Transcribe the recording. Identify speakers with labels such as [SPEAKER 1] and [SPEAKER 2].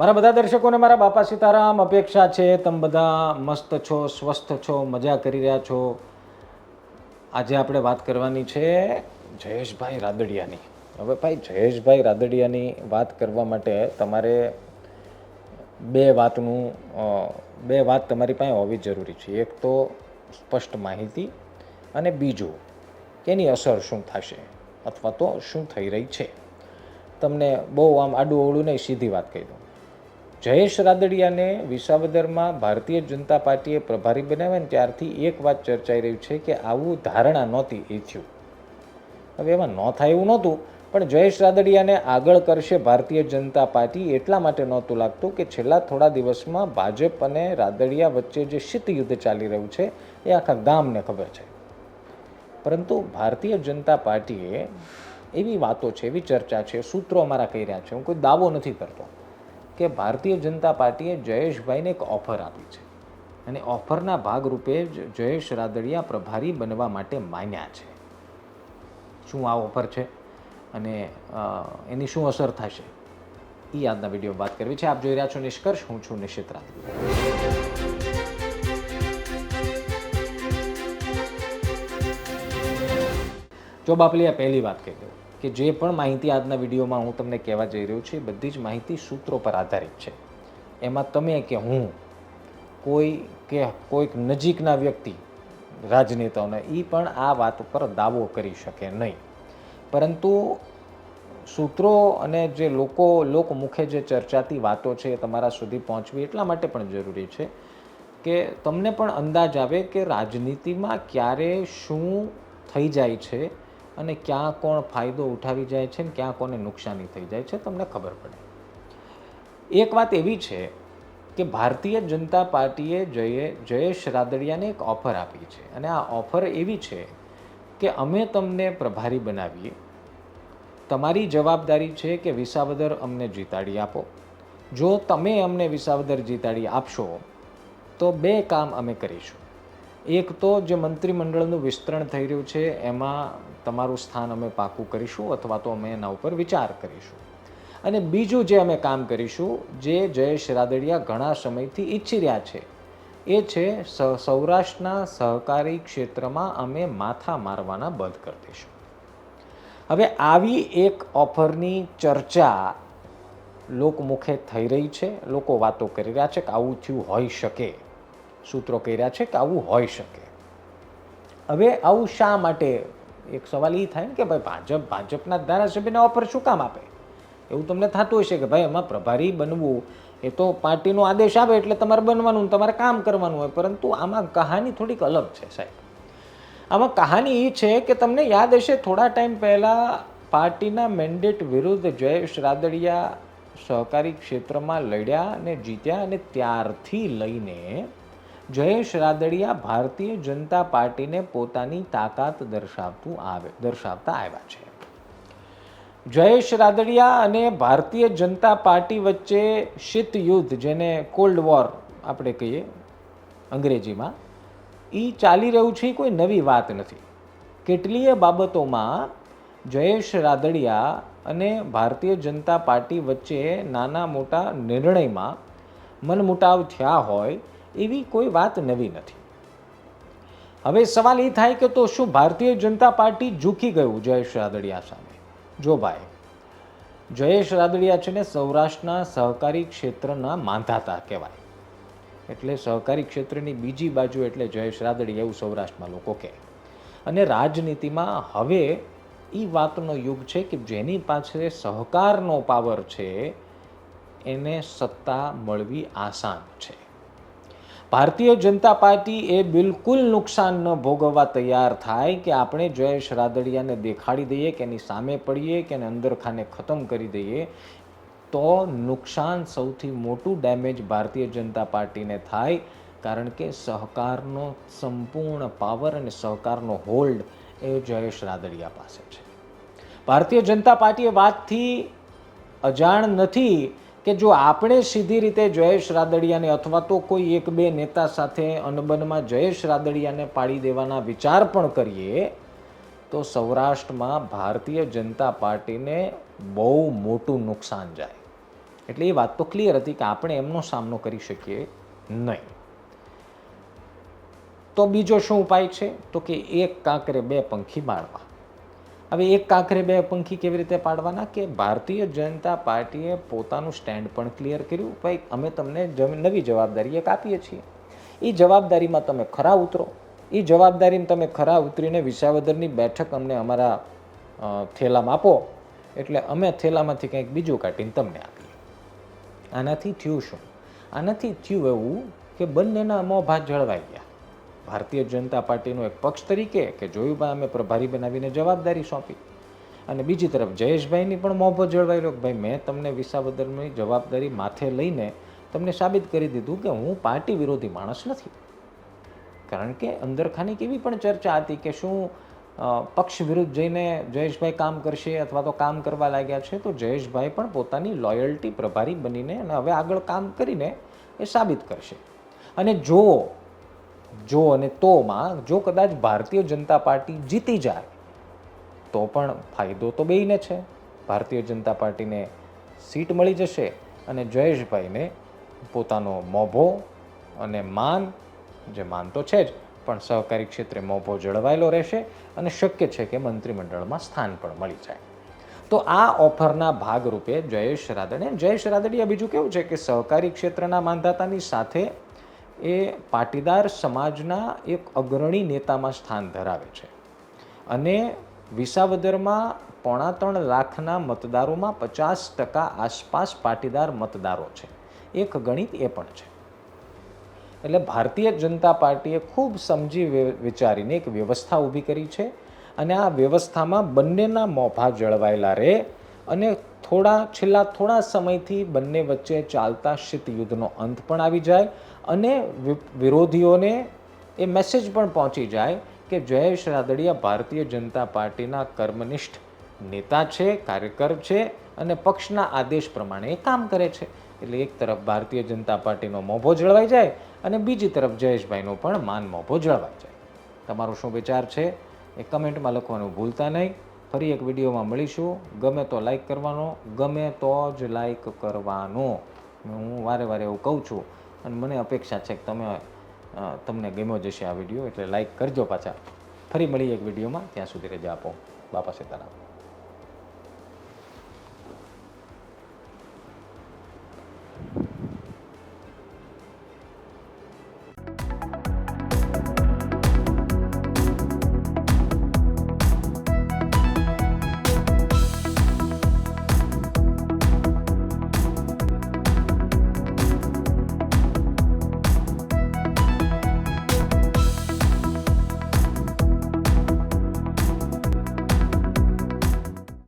[SPEAKER 1] મારા બધા દર્શકોને મારા બાપા સીતારામ અપેક્ષા છે, તમે બધા મસ્ત છો, સ્વસ્થ છો, મજા કરી રહ્યા છો. આજે આપણે વાત કરવાની છે જયેશભાઈ રાદડિયાની. હવે ભાઈ, જયેશભાઈ રાદડિયાની વાત કરવા માટે તમારે બે વાતનું બે વાત તમારી પાસે હોવી જરૂરી છે. એક તો સ્પષ્ટ માહિતી અને બીજું કે એની અસર શું થશે અથવા તો શું થઈ રહી છે? તમને બહુ આમ આડું અવળું નહીં, સીધી વાત કહી દઉં. જયેશ રાદડિયાને વિસાવદરમાં ભારતીય જનતા પાર્ટીએ પ્રભારી બનાવ્યા ને ત્યારથી એક વાત ચર્ચાઈ રહી છે કે આવું ધારણા નહોતી, એ થયું. હવે એમાં ન થાય એવું નહોતું, પણ જયેશ રાદડિયાને આગળ કરશે ભારતીય જનતા પાર્ટી એટલા માટે નહોતું લાગતું કે છેલ્લા થોડા દિવસમાં ભાજપ અને રાદડિયા વચ્ચે જે શીત યુદ્ધ ચાલી રહ્યું છે, એ આખા ગામને ખબર છે. પરંતુ ભારતીય જનતા પાર્ટીએ એવી વાતો છે, એવી ચર્ચા છે, સૂત્રો અમારા કહી રહ્યા છે, હું કોઈ દાવો નથી કરતો. કે ભારતીય જનતા પાર્ટીએ જયેશભાઈને એક ઓફર આપી છે. અને ઓફરના ભાગરૂપે જ જયેશ રાદડિયા પ્રભારી બનવા માટે માન્યા છે. શું આ ઓફર છે? અને એની શું અસર થશે? એ આજના વીડિયો વાત કરવી છે. આપ જોઈ રહ્યા છો નિષ્કર્ષ. હું છું નિશ્ચિત રાદડિયા. જો બાપલી પહેલી વાત કહી દઉં. કે જે પણ માહિતી આજના વિડીયોમાં હું તમને કહેવા જઈ રહ્યો છું, એ બધી જ માહિતી સૂત્રો પર આધારિત છે. એમાં તમે કે હું, કોઈ કે કોઈક નજીકના વ્યક્તિ, રાજનેતાઓને એ પણ આ વાત ઉપર દાવો કરી શકે નહીં. પરંતુ સૂત્રો અને જે લોકો, લોકમુખે જે ચર્ચાતી વાતો છે એ તમારા સુધી પહોંચવી એટલા માટે પણ જરૂરી છે કે તમને પણ અંદાજ આવે કે રાજનીતિમાં ક્યારે શું થઈ જાય છે અને ક્યાં કોણ ફાયદો ઉઠાવી જાય છે ને ક્યાં કોને નુકસાની થઈ જાય છે તમને ખબર પડે. એક વાત એવી છે કે ભારતીય જનતા પાર્ટીએ જયે, જયેશ રાદડિયાને એક ઓફર આપી છે. અને આ ઓફર એવી છે કે અમે તમને પ્રભારી બનાવીએ. તમારી જવાબદારી છે કે વિસાવદર અમને જીતાડી આપો. જો તમે અમને વિસાવદર જીતાડી આપશો, તો બે કામ અમે કરીશું. એક તો જે મંત્રીમંડળનું વિસ્તરણ થઈ રહ્યું છે, એમાં તમારું સ્થાન અમે પાકું કરીશું અથવા તો અમે એના ઉપર વિચાર કરીશું. અને બીજું જે અમે કામ કરીશું, જે જયેશ રાદડિયા ઘણા સમયથી ઈચ્છી રહ્યા છે, એ છે સૌરાષ્ટ્રના સહકારી ક્ષેત્રમાં અમે માથા મારવાના બંધ કરી દઈશું. હવે આવી એક ઓફરની ચર્ચા લોકમુખે થઈ રહી છે, લોકો વાતો કરી રહ્યા છે કે આવું થયું હોઈ શકે. સૂત્રો કહી રહ્યા છે કે આવું હોઈ શકે. હવે આવું શા માટે? એક સવાલ એ થાય ને કે ભાઈ ભાજપ, ભાજપના ધારાસભ્યને ઓફર શું કામ આપે? એવું તમને થતું હશે કે ભાઈ એમાં પ્રભારી બનવું એ તો પાર્ટીનો આદેશ આવે એટલે તમારે બનવાનું તમારે કામ કરવાનું હોય, પરંતુ આમાં કહાની થોડીક અલગ છે સાહેબ. આમાં કહાની એ છે કે તમને યાદ હશે થોડા ટાઈમ પહેલાં પાર્ટીના મેન્ડેટ વિરુદ્ધ જયેશ રાદડિયા સહકારી ક્ષેત્રમાં લડ્યા અને જીત્યા અને ત્યારથી લઈને જયેશ રાદડિયા ભારતીય જનતા પાર્ટીને પોતાની તાકાત દર્શાવતું આવે, દર્શાવતા આવ્યા છે. જયેશ રાદડિયા અને ભારતીય જનતા પાર્ટી વચ્ચે શીત યુદ્ધ જેને કોલ્ડ વોર આપણે કહીએ અંગ્રેજીમાં એ ચાલી રહ્યું છે કોઈ નવી વાત નથી. કેટલીય બાબતોમાં જયેશ રાદડિયા અને ભારતીય જનતા પાર્ટી વચ્ચે નાના મોટા નિર્ણયમાં મનમુટાવ થયા હોય એવી કોઈ વાત નવી નથી. હવે સવાલ એ થાય કે તો શું ભારતીય જનતા પાર્ટી ઝૂકી ગયું જયેશ રાદડિયા સામે? જો ભાઈ, જયેશ રાદડિયા છે ને સૌરાષ્ટ્રના સહકારી ક્ષેત્રના માંધાતા કહેવાય. એટલે સહકારી ક્ષેત્રની બીજી બાજુ એટલે જયેશ રાદડિયા એવું સૌરાષ્ટ્રમાં લોકો કહે. અને રાજનીતિમાં હવે એ વાતનો યુગ છે કે જેની પાસે સહકારનો પાવર છે, એને સત્તા મળવી આસાન છે. ભારતીય જનતા પાર્ટી એ બિલકુલ નુકસાન ન ભોગવવા તૈયાર થાય કે આપણે જયેશ રાદડિયાને દેખાડી દઈએ કે એની સામે પડીએ કે એને અંદરખાને ખતમ કરી દઈએ, તો નુકસાન સૌથી મોટું ડેમેજ ભારતીય જનતા પાર્ટીને થાય, કારણ કે સહકારનો સંપૂર્ણ પાવર અને સહકારનો હોલ્ડ એ જયેશ રાદડિયા પાસે છે. ભારતીય જનતા પાર્ટી એ વાતથી અજાણ નથી કે જો આપણે સીધી રીતે જયેશ રાદડિયાને અથવા તો કોઈ એક બે નેતા સાથે અનબનમાં જયેશ રાદડિયાને પાડી દેવાના વિચાર પણ કરીએ, તો સૌરાષ્ટ્રમાં ભારતીય જનતા પાર્ટીને બહુ મોટું નુકસાન જાય. એટલે એ વાત તો ક્લિયર હતી કે આપણે એમનો સામનો કરી શકીએ નહીં. તો બીજો શું ઉપાય છે? તો કે એક કાંકરે બે પંખી બાળવા હવે એક કાંકરે બે પંખી કેવી રીતે પાડવાના કે ભારતીય જનતા પાર્ટીએ પોતાનું સ્ટેન્ડ પણ ક્લિયર કર્યું? ભાઈ, અમે તમને નવી જવાબદારી એક આપીએ છીએ. એ જવાબદારીમાં તમે ખરા ઉતરો. એ જવાબદારીમાં તમે ખરા ઉતરીને વિસાવદરની બેઠક અમને અમારા થેલામાં આપો. એટલે અમે થેલામાંથી કંઈક બીજું કાઢીને તમને આપીએ. આનાથી થયું શું? આનાથી થયું એવું કે બંનેના મોં ભાત જળવાઈ ગયા. ભારતીય જનતા પાર્ટીનો એક પક્ષ તરીકે કે જોયું ભાઈ અમે પ્રભારી બનાવીને જવાબદારી સોંપી. અને બીજી તરફ જયેશભાઈની પણ મોભો જળવાયેલો કે ભાઈ મેં તમને વિસાવદરની જવાબદારી માથે લઈને તમને સાબિત કરી દીધું કે હું પાર્ટી વિરોધી માણસ નથી. કારણ કે અંદરખાની કેવી પણ ચર્ચા હતી કે શું પક્ષ વિરુદ્ધ જઈને જયેશભાઈ કામ કરશે અથવા તો કામ કરવા લાગ્યા છે, તો જયેશભાઈ પણ પોતાની લોયલ્ટી પ્રભારી બનીને અને હવે આગળ કામ કરીને એ સાબિત કરશે. અને જો જો અને તોમાં જો કદાચ ભારતીય જનતા પાર્ટી જીતી જાય, તો પણ ફાયદો તો બેને છે. ભારતીય જનતા પાર્ટીને સીટ મળી જશે અને જયેશભાઈને પોતાનો મોભો અને માન, જે માન તો છે જ, પણ સહકારી ક્ષેત્રે મોભો જળવાયેલો રહેશે અને શક્ય છે કે મંત્રીમંડળમાં સ્થાન પણ મળી જાય. તો આ ઓફરના ભાગરૂપે જયેશ રાદડિયા, જયેશ રાદડીયા બીજું કેવું છે કે સહકારી ક્ષેત્રના માંધાતાની સાથે એ પાટીદાર સમાજના એક અગ્રણી નેતામાં સ્થાન ધરાવે છે. અને વિસાવદરમાં પોણા ત્રણ લાખના મતદારોમાં પચાસ ટકા આસપાસ પાટીદાર મતદારો છે. એક ગણિત એ પણ છે. એટલે ભારતીય જનતા પાર્ટીએ ખૂબ સમજી વિચારીને એક વ્યવસ્થા ઊભી કરી છે અને આ વ્યવસ્થામાં બંનેના મોભા જળવાયેલા રહે અને થોડા, છેલ્લા થોડા સમયથી બંને વચ્ચે ચાલતા શીત યુદ્ધનો અંત પણ આવી જાય અને વિરોધીઓને એ મેસેજ પણ પહોંચી જાય કે જયેશ રાદડિયા ભારતીય જનતા પાર્ટીના કર્મનિષ્ઠ નેતા છે, કાર્યકર છે અને પક્ષના આદેશ પ્રમાણે એ કામ કરે છે. એટલે એક તરફ ભારતીય જનતા પાર્ટીનો મોભો જળવાઈ જાય અને બીજી તરફ જયેશભાઈનો પણ માન મોભો જળવાઈ જાય. તમારો શું વિચાર છે? એ કમેન્ટમાં લખવાનું ભૂલતા નહીં. ફરી એક વિડીયોમાં મળીશું. ગમે તો લાઈક કરવાનો, ગમે તો જ લાઈક કરવાનો. હું વારે વારે એવું કહું છું. અને મને અપેક્ષા છે કે તમે તમને ગમ્યો જશે આ વીડિયો, એટલે લાઈક કરજો પાછા. ફરી મળીએ એક વિડીયોમાં. ત્યાં સુધી રજા આપો. બાપા સીતારામ.